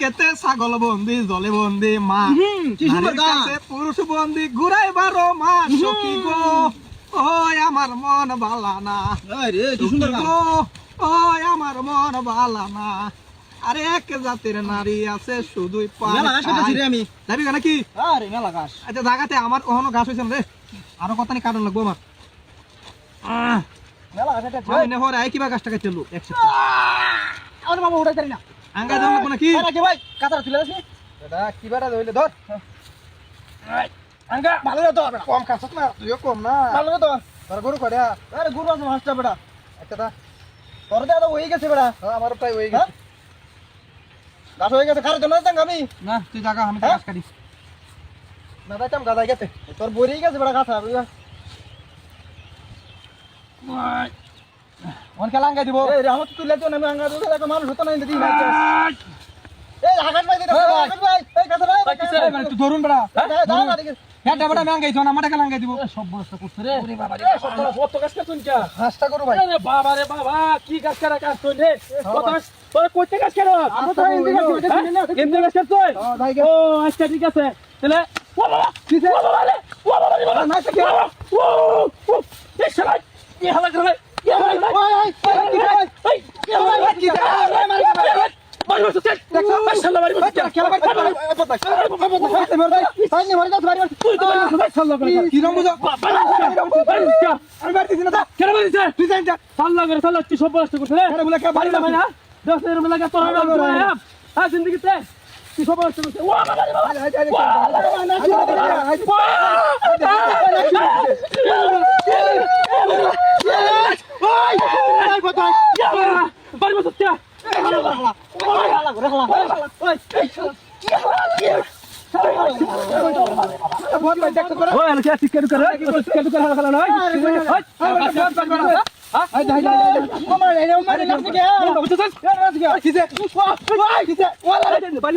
কেতে ছাগল বন্দি জলে বন্দি মা। পুরুষ বন্দি ঘুরাই বারো মা সখী গো। ওই আমার মন বালা না। আরে কি সুন্দর গো ওই আমার মন বালা না। আরে এক জাতির নারী আছে শুধুই আমি। যাবি কেন কি আরে মেলা ঘাস। আচ্ছা জায়গাতে আমার কখনো গাছ হয়েছে রে? আরও কত নি কাটন লাগবো আমার? মেলা ঘাস আই কিবা গাছটা কাটতে লো একশো আমার বাবা পারি না। আঙ্গা দেন লাগবো নাকি? আরে কি ভাই কাতার তুলে আসি এটা কিবাটা ধইলে ধর। আঙ্গা। ভালো তো বেটা। কম খাস না তুইও কম না। ভালো তো তোর গরু করে আরে গুরু আছে মাছটা বেটা। একটা দা। তোর দাদা হয়ে গেছে বেটা। হ্যাঁ, আমার প্রায় হয়ে হ্যাঁ? গেছে গাছ হয়ে গেছে। কার জন্য আমি? না তুই জায়গা আমি হ্যাঁ? গাছ কাটি না যাইতাম গাদাই গেছে। তোর বইরেই গেছে বেটা গাছ খেলা আঙ্গাই দিব? এই রে আমার তুলে তো আমি আঙ্গা দুধ একটা মানুষ হতো না দিন এই আকাশ ভাই এই ভাই। আকাশ ভাই এই কাছে ভাই মানে তুই ধরুন বড়া। না দেখি হ্যাঁ ডাবটা আমি আঙ্গাই ধর আমার টাকা আঙ্গাই দিব সব বস্তা করছে রে এই সব বড় সব তো গাছ কাটুন কা হাসটা করু ভাই। আরে বাবা রে বাবা কি গাছ কাটা গাছ তুই রে কত তোর কইতে গাছ কাটা আমরা তো এমনি গাছ কাটতে চিনি না এমনি হ্যাঁ, ভাই ও আচ্ছা ঠিক আছে। তাহলে ও বাবা কিসে ও বাবা রে ও বাবা রে বাবা না কি ও ও এই শালা কি করে কি করে কি এই কি হালা করে। কি ভাই মারি ভাই মারি বসে দেখো শালা মারি বসে খেলা ভাই ভাই ভাই মরে যাস ভাই তুই তো মারি বসে শালা করে কি রং বুঝো বাবা রে আমি মার দিছি না তা কেন মারিছে তুই জান যা সাল্লা করে সাল্লা কি সব বস্তা করছে রে আরে বলে কে বাড়ি বাড়ি না ভাই না দশ এর মেলা তোর হ্যাঁ জিন্দগিতে কি সব বস্তা বাড়ি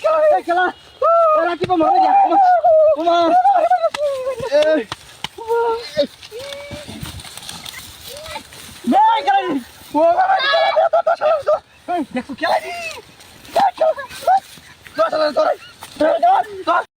কে ওই আলো কে করে টিকেট করে হালা খালা দেখো খেলা